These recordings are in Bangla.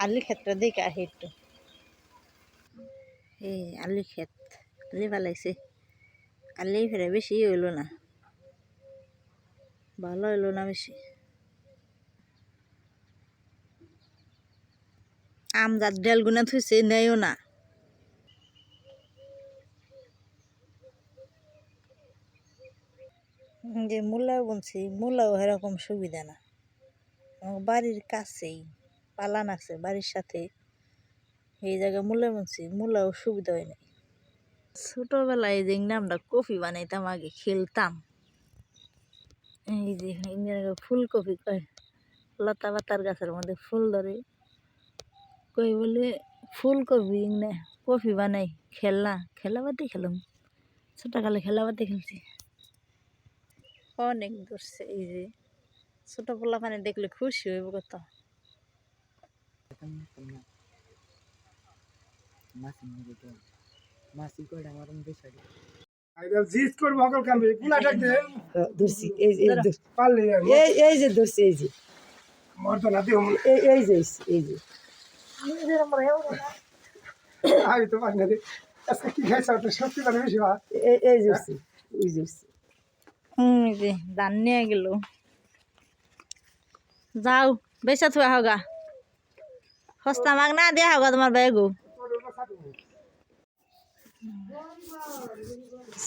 আলি ক্ষেত্রে দেখে আহি এই আলি ক্ষেত, আলি ফালাইছে আলি ফেরে বেশি হইল না। ভালো হইল না বেশি। আম গাছ ডেল গুনা থুইছে, নেয়ও না। যে মূলাও বুনছি, মূলাও এরকম সুবিধা না। বাড়ির কাছেই। পালান আছে বাড়ির সাথে। এই জায়গায় মূলা বুনছি মূলাও সুবিধা হয় নাই। ছোটবেলায় যে আমরা কফি বানাইতাম, আগে খেলতাম। এই যে জায়গায় ফুলকপি কয়, লতা পাতার গাছের মধ্যে ফুল ধরে। কই বলে, ফুলকপি না কফি বানাই, খেলনা খেলাবাতি খেলাম। ছোটকালে খেলাবাতি খেলছি। অনেক দূরছে এই যে ছোট পোলা পানি দেখলে খুশি হইব কত আইদাল জিত করব সকল কামে কুলা ডাক দে ধরছি এই যে এই যে ধর- পারলে এই এই যে ধরছি এই যে। এই এই যে এই যে। আমি তো পারি না আজকে কি খাইছ? তো সত্যি বেশি এই এই যে ধরছি, যে। হুম ধান নিয়ে গেল। যাও বেসা থুয়া হোগা সস্তা মাগ না দিয়া হোগা তোমার বেগু।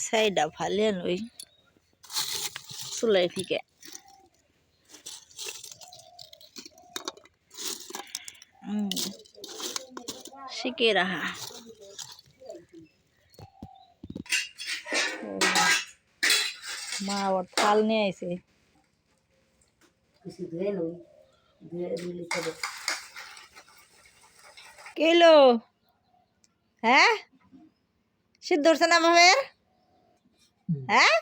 সাইডা ফালে নই চুলাই ফিকে। শিখে রাহা মা আবার থাল নিয়ে আইছে? কিছু ধুয়ে নই ধুয়ে চলে কেলো হ্যাঁ? সিদ্ধ হচ্ছে না বাবের হ্যাঁ?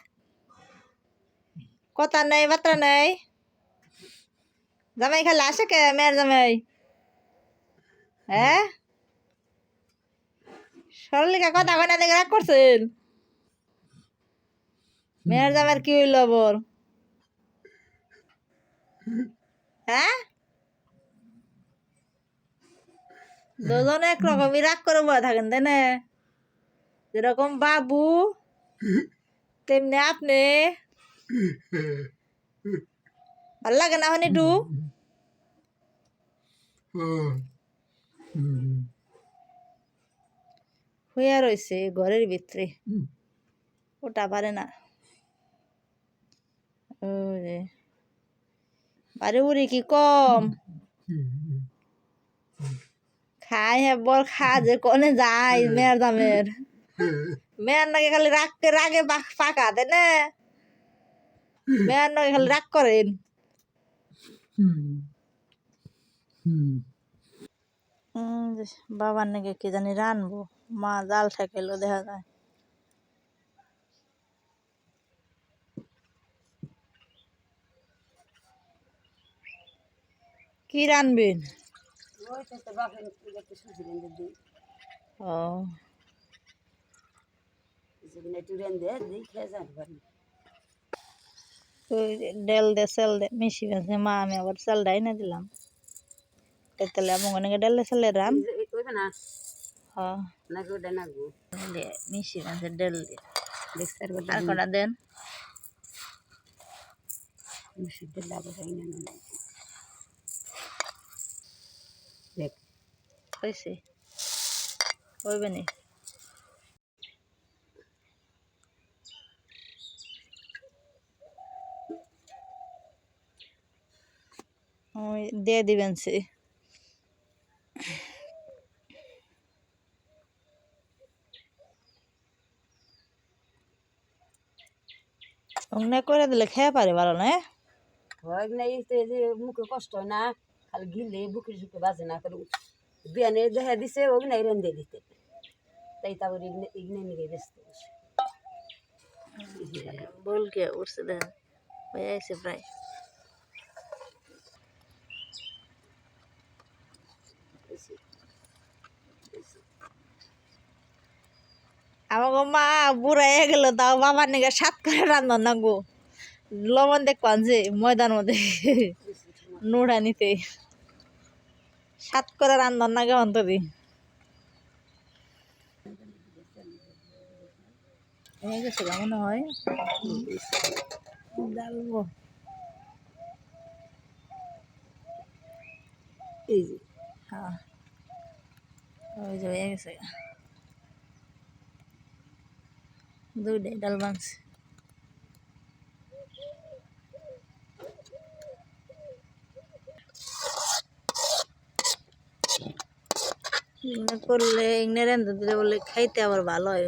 কথা নেই বার্তা নেই। জামাই খালি আসে কে? মেয়ের জামাই। হ্যাঁ? সরলিকা কথা কয় না দেখে রাগ করছেন? মেয়ের জামাইয়ের কি হইল বর হ্যাঁ? দুজনে একরকমই রাগ করে বয়ে থাকেন, তাই না? যেরকম বাবু, তেমনি আপনি। ভালো লাগে না হন একটু? হইয়া রয়েছে ঘরের ভিতরে। ওটা পারে না। বাড়ি উড়ি কি কম? খাই হ্যাঁ বল খা যে কনে যায় মেয়ের দামের। মেয়ের নাকি খালি রাগ রাগে পাকা তাই না? মেয়ের নাকি খালি রাগ করেন। বাবার নাকি কি জানি রানবো। মা জাল ঠেকাইলো দেখা যায়। কি রানবেন? ও ডেল দে সেল দে মিশি মা আমি আবার না দিলাম তাহলে আমি অনেকে ডেল দে সেলে রান মিশি আছে ডেল দে আর কটা দেন না না দেখ হয়েছে। হইবে নি। দিয়ে দিবেন সে। অমনে করে দিলে খেয়ে পারে ভালো, না? না এই তো এই যে মুখে কষ্ট না, খালি গিলে বুকের সুখে বাজে না করে বিয়ানে দেখা দিছে ওই নাই রেঁধে দিতে তাই তারপর ইগনে নিয়ে ব্যস্ত বসে বলকে উঠছে দেখেন হয়ে আছে প্রায় আমাকে মা বুড়াই গেল তাও বাবার নিকে সাত করে রান্না না গো লবণ দেখ পান যে ময়দার মধ্যে নোড়া নিতে সাত করে রান্ধন না কেমন তরি হয়ে গেছে হয়। ডালবো এই যে হ্যাঁ। ওই যে হয়ে গেছে। দুইটাই ডাল বানছে। এগুলো করলে এগুলো রেঁধে দিলে বলে খাইতে আবার ভালো হয়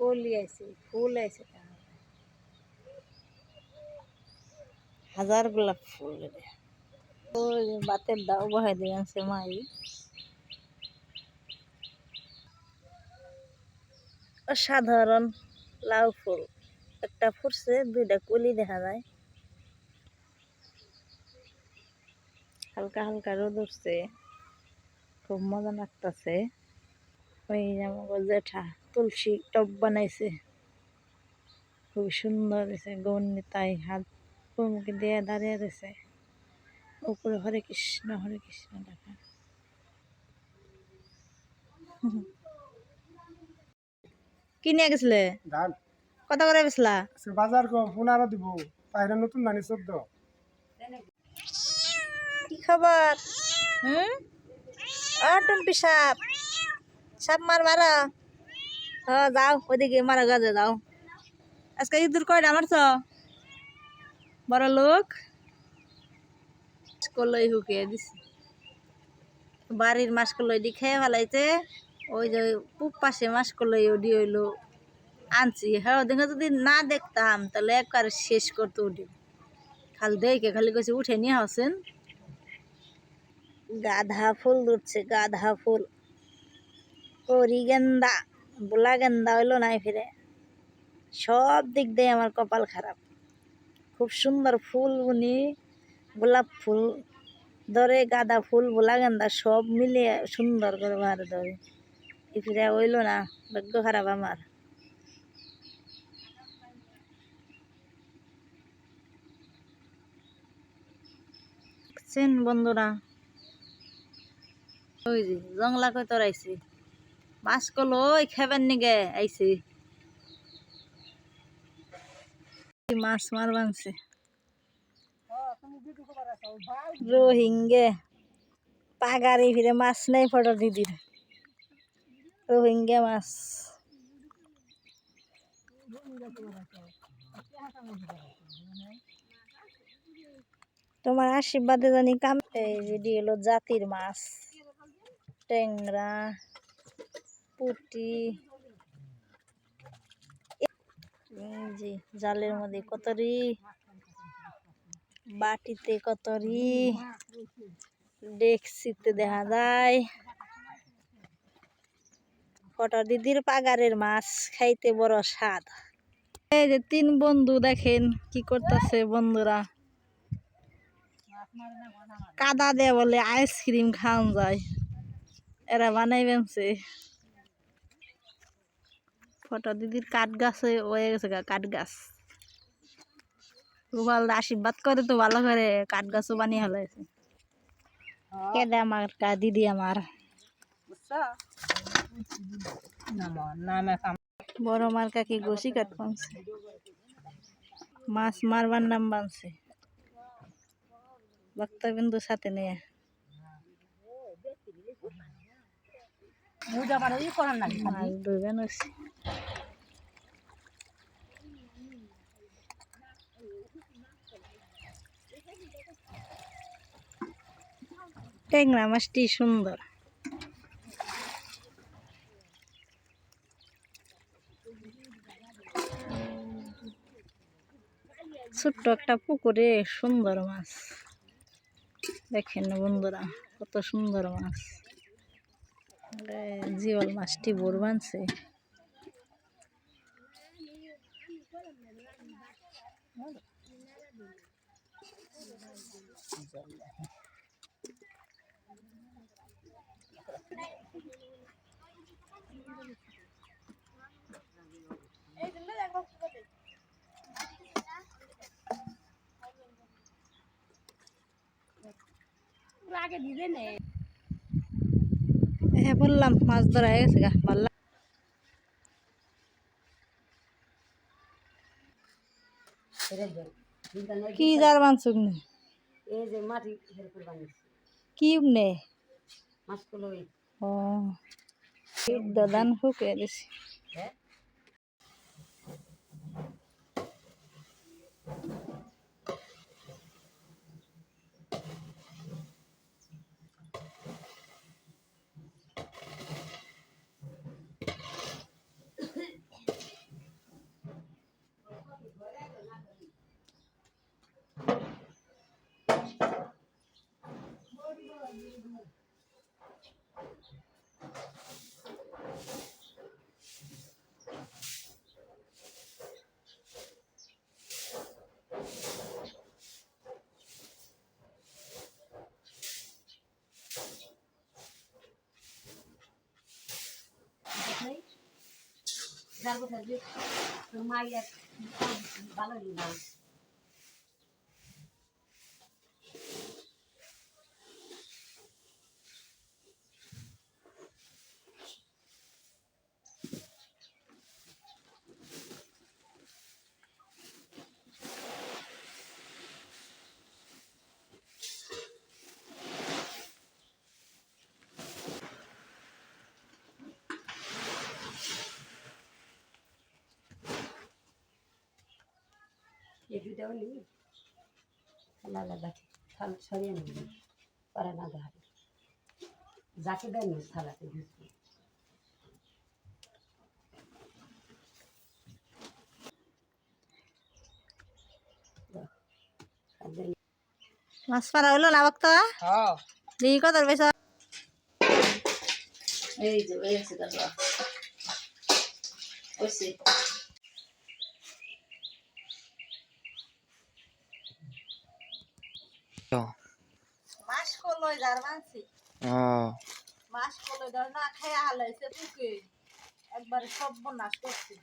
কলি ফুল আছে হাজার গোলাপ ফুল ওই বাতের দাও বহাই দিয়ে সে মাই অসাধারণ লাউ ফুল। একটা ফুটছে, দুইটা কলি দেখা যায়। হালকা হালকা রোদ উঠছে। খুব মজা লাগতেছে। ওই আমার জেঠা তুলসী টব বানাইছে। খুব সুন্দর হয়েছে গৌনি তাই হাত মুখে দিয়ে দাঁড়িয়ে রয়েছে উপরে হরে কৃষ্ণ হরে কৃষ্ণ দেখা কি নিয়ে গেছিলে? ধান কত করে বেসলা বাজার কো পনেরো দিব বাইরে নতুন ধানি চোদ্দ। কি খবর? হুম? ও টুম্পি সাপ মার মারা। হ যাও ওইদিকে মারা গাছে যাও। আজকে ইঁদুর কয়টা মারছ? বড় লোক? কলই হুকিয়ে দিছে। বাড়ির মাছ কলই দি খেয়ে ফেলাইছে, ওই যে পুক পাশে মাছ কলই ওডি হইল। আনছি হ্যাঁ ওদিকে যদি না দেখতাম, তাহলে একবার শেষ করতে উঠি। খালি দেখে খালি কইছে, উঠে নিয়ে আসেন। গাধা ফুল দুটছে গাধা ফুল। করি গেন্দা, বোলা গেন্দা হইল নাই ফিরে সব দিক দিয়ে আমার কপাল খারাপ। খুব সুন্দর ফুল বুনি গোলাপ ফুল ধরে গাঁদা ফুল বোলা গেন্দা সব মিলিয়ে সুন্দর করে বার ধরে এই ফিরে হইল না, ভাগ্য খারাপ আমার। দেখছেন বন্ধুরা? ওই যে জংলা কই তোর আইছি। মাছ কলো ওই খাবেন নিগে আইছি। মাছ মার বানছে রোহিঙ্গে। পাগারি ফিরে মাছ নেই ফটো দিদির। রোহিঙ্গে মাছ। তোমার আশীর্বাদে জানি কাম এই যেটি হলো জাতির মাছ। ট্যাংরা, পুটি। যে জালের মধ্যে কতরি বাটিতে কতরি ডেকসিতে দেখা যায়। কটা দিদির পাগারের মাছ খাইতে বড় স্বাদ। এই যে তিন বন্ধু দেখেন কি করতেছে বন্ধুরা। কাদা দেয় বলে আইসক্রিম খাওয়ান যায়। এরা বানাইবেন সে ফটো দিদির কাঠ গাছে হয়ে গেছে কাঠ গাছ গোপাল আশীর্বাদ করে তো ভালো করে কাঠ গাছও বানিয়ে হলাইছে কেদে আমার কা দিদি আমার বড় মার কাকি গোসি কাঠ বানছে মাছ মারবার নাম বানছে ভক্তবিন্দু সাথে নিয়ে। মাছ ধরবেন ট্যাংরা মাছটি সুন্দর। ছোট্ট একটা পুকুরে সুন্দর মাছ। দেখেন না বন্ধুরা, কত সুন্দর মাছ। জিওল মাছটি বোর বানছে। হ্যাঁ বললাম মাছ ধরা হয়ে গেছে গা পারলাম কি যার মানসুক নে এই যে মাটি হেরপুর বানিয়েছে কি নে মাছগুলো ওই ও দাদান শুকে দিছি হ্যাঁ ভালো না এই দুটাও নি থালা সরিয়ে নেবে পরে না গাড়ি যাকে দেয় নি থালাতে ঘুষবে। মাছ মারা হইল না বাক্তা হ্যাঁ। কত পয়সা এই যে ওই আছে দাদা। মাছ কলই মানছি। ধর না হালাইছে একবারে সব নাশ করছে।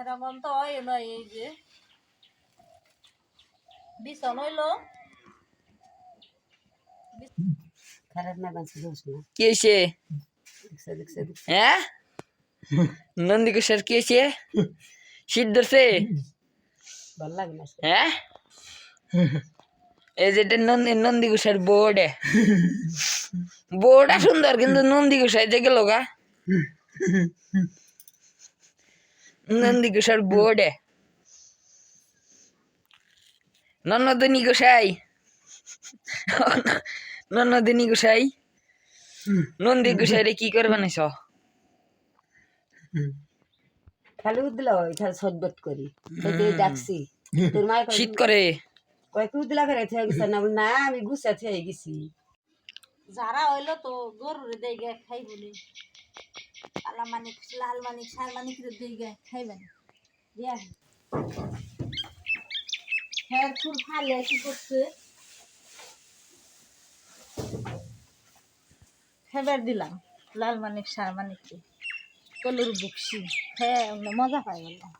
এরকম তো হয় নয় এই যে। বিছন হইল খারাপ না বাঁচি দোষ না। কি হয়েছে দেখছে দেখছে দেখছে। হ্যাঁ? নন্দী কিশোর কি হয়েছে শীত ধরছে। হ্যাঁ? এই যেটা নন্দী নন্দী কুষার বোর্ডে। বোর্ডটা সুন্দর কিন্তু নন্দী কুষার যে গেল গা। নন্দী কুষার বোর্ডে। নন্নদিনী গোসাই নন্নদিনী গোসাই নন্দী গোসাইরে কি করে বানাইছ খালি উদলা হয় খালি সজবট করি। তাইতে ডাকছি। তোর মায়ের শীত করে। কয়েক উদলা করে থেকে গেছে? না বলে, না আমি গুছা থেকে গেছি। যারা হইল তো গরুরে দেই গে খাই বলি কালা মানিক লাল মানিক সার মানিক দেই গে খাইবেন দিয়া। হ্যাঁ ফুল ফালে কি করছে? খাবার দিলাম লাল মানিক সার মানিককে কলুর বুকসি হ্যাঁ মজা পাই গেলাম